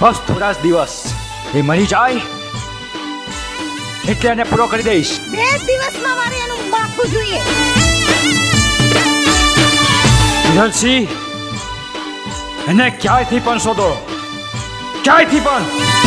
બસ થોડા જ દિવસ. એ મરી જાય એટલે એને પૂરો કરી દઈશ. બે દિવસમાં મારે એનું માથું જોઈએ. વિરલસિંહ એને ક્યાંયથી પણ શોધો? ક્યાંયથી પણ?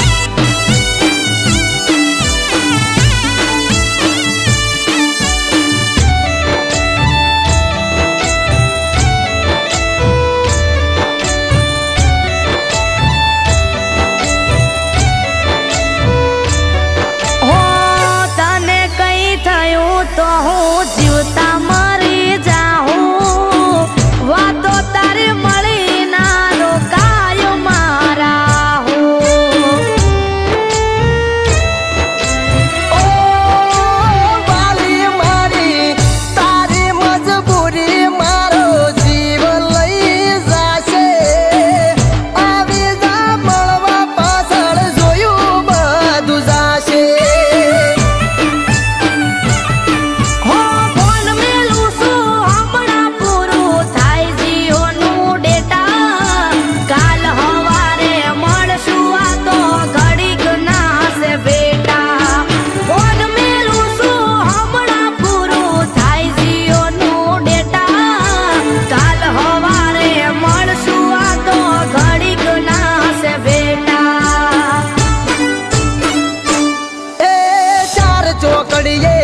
ছড়িয়ে